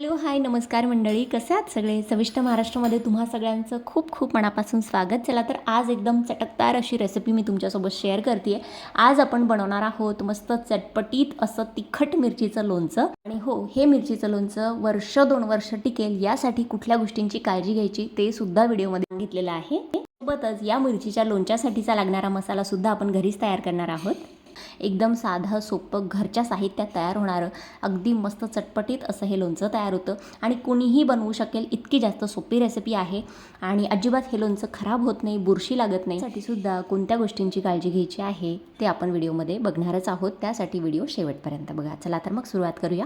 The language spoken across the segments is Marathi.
हॅलो हाय नमस्कार मंडळी. कसे आहात सगळे? सविष्ट महाराष्ट्रामध्ये तुम्हा सगळ्यांचं खूप खूप मनापासून स्वागत. चला तर आज एकदम चटकदार अशी रेसिपी मी तुमच्यासोबत शेअर करते आज आपण बनवणार आहोत मस्त चटपटीत असं तिखट मिरचीचं लोणचं. आणि हो हे मिरचीचं लोणचं वर्ष दोन वर्ष टिकेल यासाठी कुठल्या गोष्टींची काळजी घ्यायची ते सुद्धा व्हिडिओमध्ये सांगितलेलं आहे. सोबतच या मिरचीच्या लोणच्यासाठीचा लागणारा मसाला सुद्धा आपण घरीच तयार करणार आहोत. एकदम साधं सोपं घरच्या साहित्यात तयार होणारं अगदी मस्त चटपटीत असं हे लोणचं तयार होतं. आणि कोणीही बनवू शकेल इतकी जास्त सोपी रेसिपी आहे. आणि अजिबात हे लोणचं खराब होत नाही बुरशी लागत नाही. साठी सुद्धा कोणत्या गोष्टींची काळजी घ्यायची आहे ते आपण व्हिडिओमध्ये बघणारच आहोत. त्यासाठी व्हिडिओ शेवटपर्यंत बघा. चला तर मग सुरुवात करूया.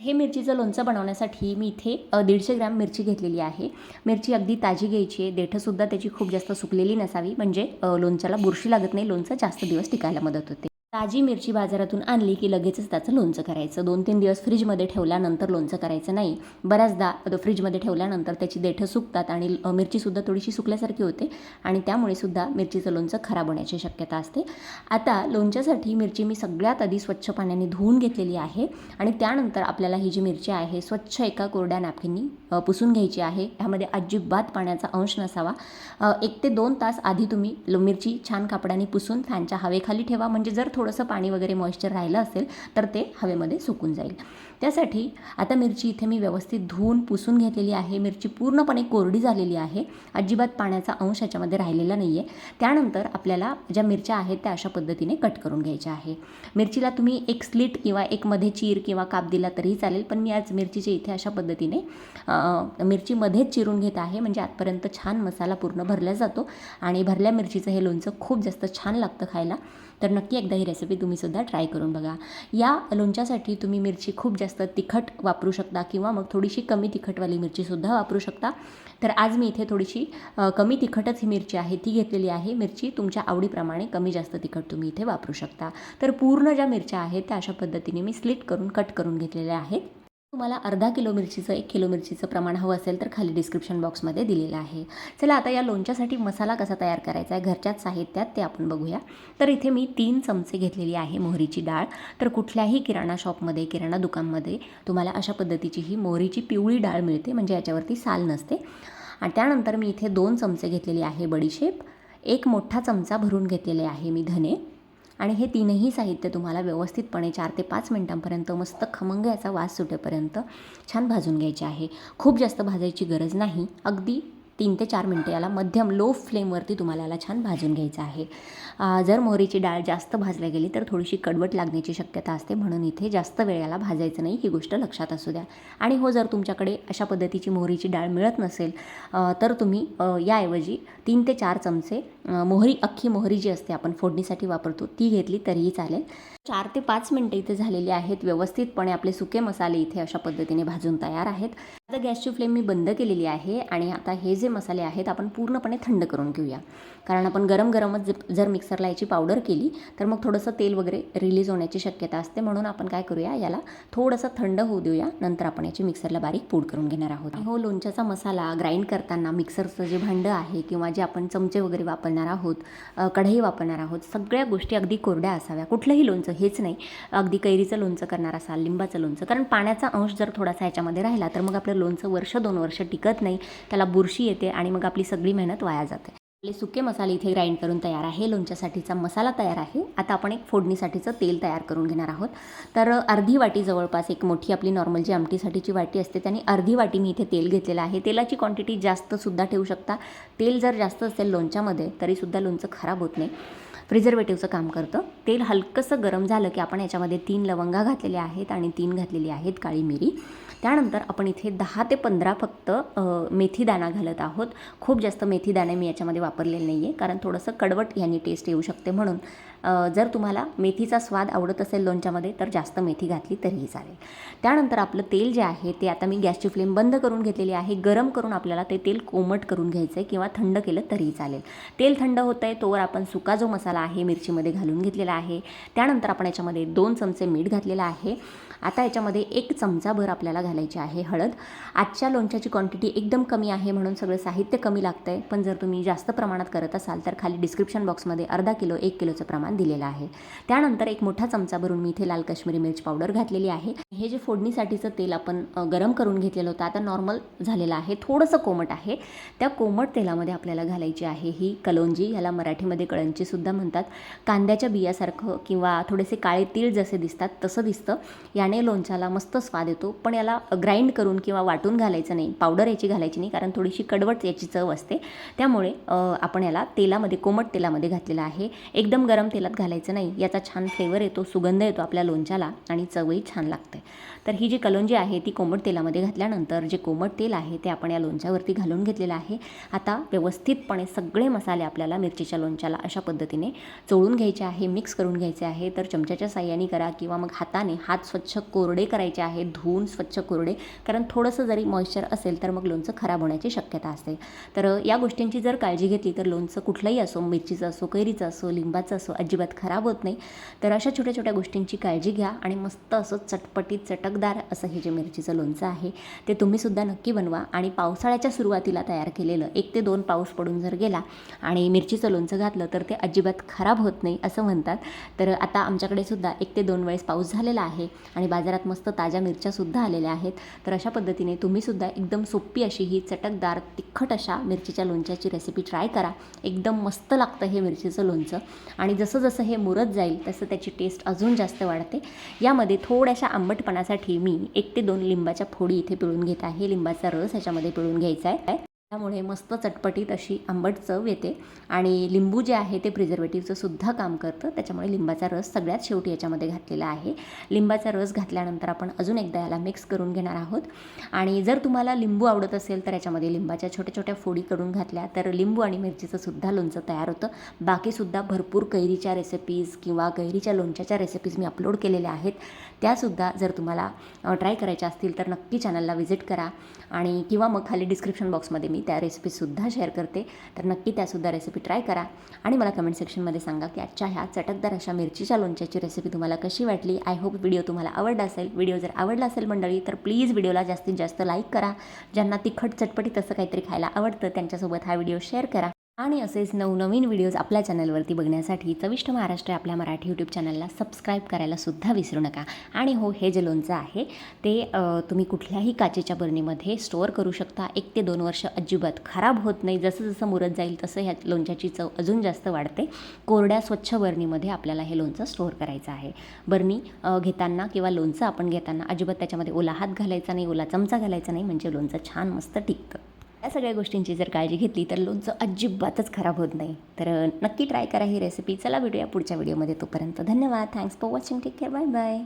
हे मिरचीचं लोणचं बनवण्यासाठी मी इथे दीडशे ग्रॅम मिरची घेतलेली आहे. मिरची अगदी ताजी घ्यायची आहे. देठंसुद्धा त्याची खूप जास्त सुकलेली नसावी. म्हणजे लोणच्याला बुरशी लागत नाही. लोणचं जास्त दिवस टिकायला मदत होते. ताजी मिरची बाजारातून आणली की लगेचच त्याचं लोणचं करायचं. दोन तीन दिवस फ्रीजमध्ये ठेवल्यानंतर लोणचं करायचं नाही. बऱ्याचदा फ्रीजमध्ये ठेवल्यानंतर त्याची देठं सुकतात आणि मिरचीसुद्धा थोडीशी सुकल्यासारखी होते आणि त्यामुळे सुद्धा मिरचीचं लोणचं खराब होण्याची शक्यता असते. आता लोणच्यासाठी मिरची मी सगळ्यात आधी स्वच्छ पाण्याने धुवून घेतलेली आहे आणि त्यानंतर आपल्याला ही जी मिरची आहे स्वच्छ एका कोरड्या नॅपकिननी पुसून घ्यायची आहे. ह्यामध्ये अजिबात पाण्याचा अंश नसावा. एक ते दोन तास आधी तुम्ही लो- मिरची छान कापडाने पुसून फॅनच्या हवेखाली ठेवा. म्हणजे जर थोडंसं पाणी वगैरे मॉइश्चर राहिलं असेल तर ते हवेमध्ये सुकून जाईल. त्यासाठी आता मिरची इथे मी व्यवस्थित धुवून पुसून घेतलेली आहे. मिरची पूर्णपणे कोरडी झालेली आहे. अजिबात पाण्याचा अंश याच्यामध्ये राहिलेला नाही आहे त्यानंतर आपल्याला ज्या मिरच्या आहेत त्या अशा पद्धतीने कट करून घ्यायच्या आहे. मिरचीला तुम्ही एक स्लिट किंवा एक मध्ये चीर किंवा काप दिला तरीही चालेल पण मी आज मिरचीचे इथे अशा पद्धतीने मिरचीमध्येच मिरची मध्येच चिरून घेत आहे. म्हणजे आजपर्यंत छान मसाला पूर्ण भरला जातो आणि भरल्या मिरचीचं हे लोणचं खूप जास्त छान लागतं खायला. तर नक्की एकदा ही रेसिपी तुम्हीसुद्धा ट्राय करून बघा. या लोणच्यासाठी तुम्ही मिरची खूप जास्त तिखट वापरू शकता किंवा मग थोडीशी कमी तिखटवाली मिरचीसुद्धा वापरू शकता. तर आज मी इथे थोडीशी कमी तिखटच ही मिरची आहे ती घेतलेली आहे. मिरची तुमच्या आवडीप्रमाणे कमी जास्त तिखट तुम्ही इथे वापरू शकता. तर पूर्ण ज्या मिरच्या आहेत त्या अशा पद्धतीने मी स्लिट करून कट करून घेतलेल्या आहेत. तुम्हाला अर्धा किलो मिरचीचं एक किलो मिरचीचं प्रमाण हवं असेल तर खाली डिस्क्रिप्शन बॉक्समध्ये दिलेलं आहे. चला आता या लोणच्यासाठी मसाला कसा तयार करायचा आहे घरच्याच साहित्यात ते आपण बघूया. तर इथे मी तीन चमचे घेतलेली आहे मोहरीची डाळ. तर कुठल्याही किराणा शॉपमध्ये किराणा दुकानमध्ये तुम्हाला अशा पद्धतीची ही मोहरीची पिवळी डाळ मिळते म्हणजे याच्यावरती साल नसते. आणि त्यानंतर मी इथे दोन चमचे घेतलेली आहे बडीशेप. एक मोठा चमचा भरून घेतलेले आहे मी धने. आणि हे तीनही साहित्य तुम्हाला व्यवस्थितपणे चार ते पाच मिनटांपर्यंत मस्त खमंग याचा वास सुटेपर्यंत छान भाजून घ्यायचे आहे. खूप जास्त भाजायची गरज नाही. अगदी तीन ते चार मिनटं याला मध्यम लो फ्लेमवरती तुम्हाला याला छान भाजून घ्यायचं आहे. जर मोहरीची डाळ जास्त भाजल्या गेली तर थोडीशी कडवट लागण्याची शक्यता असते. म्हणून इथे जास्त वेळ याला भाजायचं नाही ही गोष्ट लक्षात असू द्या. आणि हो जर तुमच्याकडे अशा पद्धतीची मोहरीची डाळ मिळत नसेल तर तुम्ही याऐवजी तीन ते चार चमचे मोहरी अख्खी मोहरी जी असते आपण फोडणीसाठी वापरतो ती घेतली तरीही चालेल. चार ते पाच मिनटं इथे झालेली आहेत. व्यवस्थितपणे आपले सुके मसाले इथे अशा पद्धतीने भाजून तयार आहेत. आता गॅसची फ्लेम मी बंद केलेली आहे आणि आता हे जे मसाले आहेत आपण पूर्णपणे थंड करून घेऊया. कारण आपण गरम गरमच जर मिक्सरला याची पावडर केली तर मग थोडंसं तेल वगैरे रिलीज होण्याची शक्यता असते. म्हणून आपण काय करूया याला थोडंसं थंड होऊ देऊया. नंतर आपण याची मिक्सरला बारीक पूड करून घेणार आहोत. हो लोणच्याचा मसाला ग्राइंड करताना मिक्सरचं जे भांडं आहे किंवा जे आपण चमचे वगैरे वापरणार आहोत कढई वापरणार आहोत सगळ्या गोष्टी अगदी कोरड्या असाव्या. कुठलंही लोणचं हेच नाही. अगदी कैरीचं लोणचं करणार असाल लिंबाचं लोणचं. कारण पाण्याचा अंश जर थोडासा याच्यामध्ये राहिला तर मग आपलं लोणचं वर्ष दोन वर्ष टिकत नाही. त्याला बुरशी येते आणि मग आपली सगळी मेहनत वाया जाते. आपले सुके मसाले इथे ग्राइंड करून तयार आहे. लोणच्यासाठीचा मसाला तयार आहे. आता आपण एक फोडणीसाठीचं तेल तयार करून घेणार आहोत. तर अर्धी वाटी जवळपास एक मोठी आपली नॉर्मल जी आमटीसाठीची वाटी असते त्याने अर्धी वाटी मी इथे तेल घेतलेलं आहे. तेलाची क्वांटिटी जास्तसुद्धा ठेवू शकता. तेल जर जास्त असेल लोणच्यामध्ये तरीसुद्धा लोणचं खराब होत नाही. प्रिझर्वेटिव्हचं काम करतं. तेल हलकंसं गरम झालं की आपण याच्यामध्ये तीन लवंगा घातलेल्या आहेत आणि तीन घातलेली आहेत काळी मिरी. त्यानंतर आपण इथे दहा ते पंधरा फक्त मेथीदाणा घालत आहोत. खूप जास्त मेथीदाणे मी याच्यामध्ये वापरलेले नाही आहे कारण थोडंसं कडवट यांनी टेस्ट येऊ शकते म्हणून. जर तुम्हाला मेथीचा स्वाद आवडत असेल लोणच्यामध्ये तर जास्त मेथी घातली तरीही चालेल. त्यानंतर आपलं तेल जे आहे ते आता मी गॅसची फ्लेम बंद करून घेतलेली आहे. गरम करून आपल्याला ते तेल कोमट करून घ्यायचं आहे किंवा थंड केलं तरीही चालेल. तेल थंड होतं आहे तोवर आपण सुका जो मसाला आहे मिरचीमध्ये घालून घेतलेला आहे. त्यानंतर आपण याच्यामध्ये दोन चमचे मीठ घातलेलं आहे. आता याच्यामध्ये एक चमचाभर आपल्याला घालायची आहे हळद. आजच्या लोणच्याची क्वांटिटी एकदम कमी आहे म्हणून सगळं साहित्य कमी लागतं आहे पण जर तुम्ही जास्त प्रमाणात करत असाल तर खाली डिस्क्रिप्शन बॉक्समध्ये अर्धा किलो एक किलोचं प्रमाण दिलेलं आहे. त्यानंतर एक मोठा चमचा भरून मी इथे लाल काश्मीरी मिरच पावडर घातलेली आहे. हे जे फोडणीसाठीचं तेल आपण गरम करून घेतलेलं होतं आता नॉर्मल झालेलं आहे. थोडंसं कोमट आहे. त्या कोमट तेलामध्ये आपल्याला घालायची आहे ही कलोंजी ह्याला मराठीमध्ये कळंजीसुद्धा म्हणतात. कांद्याच्या बियासारखं किंवा थोडेसे काळे तीळ जसे दिसतात तसं दिसतं. याने लोणच्याला मस्त स्वाद येतो पण याला ग्राइंड करून किंवा वाटून घालायचं नाही पावडर याची घालायची नाही कारण थोडीशी कडवट याची चव असते. त्यामुळे आपण याला तेलामध्ये कोमट तेलामध्ये घातलेलं आहे. एकदम गरम तेलात घालायचं नाही याचा छान फ्लेवर येतो सुगंध येतो आपल्या लोणच्याला आणि चवही छान लागते. तर ही जी कलोंजी आहे ती कोमट तेलामध्ये घातल्यानंतर जे कोमट तेल आहे ते आपण या लोणच्यावरती घालून घेतलेलं आहे. आता व्यवस्थितपणे सगळे मसाले आपल्याला मिरचीच्या लोणच्याला अशा पद्धतीने चोळून घ्यायचे आहे मिक्स करून घ्यायचे आहे. तर चमच्याच्या साह्याने करा किंवा मग हाताने हात स्वच्छ कोरडे करायचे आहेत धुवून स्वच्छ कोरडे. कारण थोडंसं जरी मॉइश्चर असेल तर मग लोणचं खराब होण्याची शक्यता असते. तर या गोष्टींची जर काळजी घेतली तर लोणचं कुठलंही असो मिरचीचं असो कैरीचं असो लिंबाचं असो अजिबात खराब होत नाही. तर अशा छोट्या छोट्या गोष्टींची काळजी घ्या आणि मस्त असं चटपटीत चटकदार असं हे जे मिरचीचं लोणचं आहे ते तुम्हीसुद्धा नक्की बनवा. आणि पावसाळ्याच्या सुरुवातीला तयार केलेलं एक ते दोन पाऊस पडून जर गेला आणि मिरचीचं लोणचं घातलं तर ते अजिबात खराब होत नाही असं म्हणतात. तर आता आमच्याकडे सुद्धा एक ते दोन वेळेस पाऊस झालेला आहे आणि आणि बाजारात मस्त ताज्या मिरच्यासुद्धा आलेल्या आहेत. तर अशा पद्धतीने तुम्हीसुद्धा एकदम सोपी अशी ही चटकदार तिखट अशा मिरचीच्या लोणच्याची रेसिपी ट्राय करा. एकदम मस्त लागतं हे मिरचीचं लोणचं. आणि जसं जसं हे मुरत जाईल तसं त्याची टेस्ट अजून जास्त वाढते. यामध्ये थोड्याशा आंबटपणासाठी मी एक ते दोन लिंबाच्या फोडी इथे पिळून घेत आहे. लिंबाचा रस ह्याच्यामध्ये पिळून घ्यायचा आहे. त्यामुळे मस्त चटपटीत अशी आंबट चव येते. आणि लिंबू जे आहे ते प्रिझर्वेटिव्हचं सुद्धा काम करतं. त्याच्यामुळे लिंबाचा रस सगळ्यात शेवटी याच्यामध्ये घातलेला आहे. लिंबाचा रस घातल्यानंतर आपण अजून एकदा याला मिक्स करून घेणार आहोत. आणि जर तुम्हाला लिंबू आवडत असेल तर याच्यामध्ये लिंबाच्या छोट्या छोट्या फोडी करून घातल्या तर लिंबू आणि मिरचीचं सुद्धा लोणचं तयार होतं. बाकीसुद्धा भरपूर कैरीच्या रेसिपीज किंवा कैरीच्या लोणच्याच्या रेसिपीज मी अपलोड केलेल्या आहेत. त्यासुद्धा जर तुम्हाला ट्राय करायच्या असतील तर नक्की चॅनलला व्हिजिट करा. आणि किंवा मग खाली डिस्क्रिप्शन बॉक्समध्ये मी त्या रेसिपीसुद्धा शेअर करते. तर नक्की त्यासुद्धा रेसिपी ट्राय करा. आणि मला कमेंट सेक्शनमध्ये सांगा की आजच्या ह्या चटकदार अशा मिरचीच्या लोणच्याची रेसिपी तुम्हाला कशी वाटली? आय होप व्हिडिओ तुम्हाला आवडला असेल. व्हिडिओ जर आवडला असेल मंडळी तर प्लीज व्हिडिओला जास्तीत जास्त लाईक करा. ज्यांना तिखट चटपटीत असं काहीतरी खायला आवडतं त्यांच्यासोबत हा व्हिडिओ शेअर करा. आणि असेच नवनवीन व्हिडिओज आपल्या चॅनलवरती बघण्यासाठी चविष्ट महाराष्ट्र आपल्या मराठी यूट्यूब चॅनलला सबस्क्राईब करायला सुद्धा विसरू नका. आणि हो हे जे लोणचं आहे ते तुम्ही कुठल्याही काचेच्या बरणीमध्ये स्टोअर करू शकता. एक ते दोन वर्ष अजिबात खराब होत नाही. जसं जसं मुरत जाईल तसं ह्या लोणच्याची चव अजून जास्त वाढते. कोरड्या स्वच्छ बरणीमध्ये आपल्याला हे लोणचं स्टोअर करायचं आहे. बरणी घेताना किंवा लोणचं आपण घेताना अजिबात त्याच्यामध्ये ओला हात घालायचा नाही ओला चमचा घालायचा नाही म्हणजे लोणचं छान मस्त टिकतं. या सगळ्या गोष्टींची जर काळजी घेतली तर लोणचं अजिबातच खराब होत नाही. तर नक्की ट्राय करा ही रेसिपी चला भेटूया पुढच्या व्हिडिओमध्ये तोपर्यंत धन्यवाद. Thanks for watching take care bye bye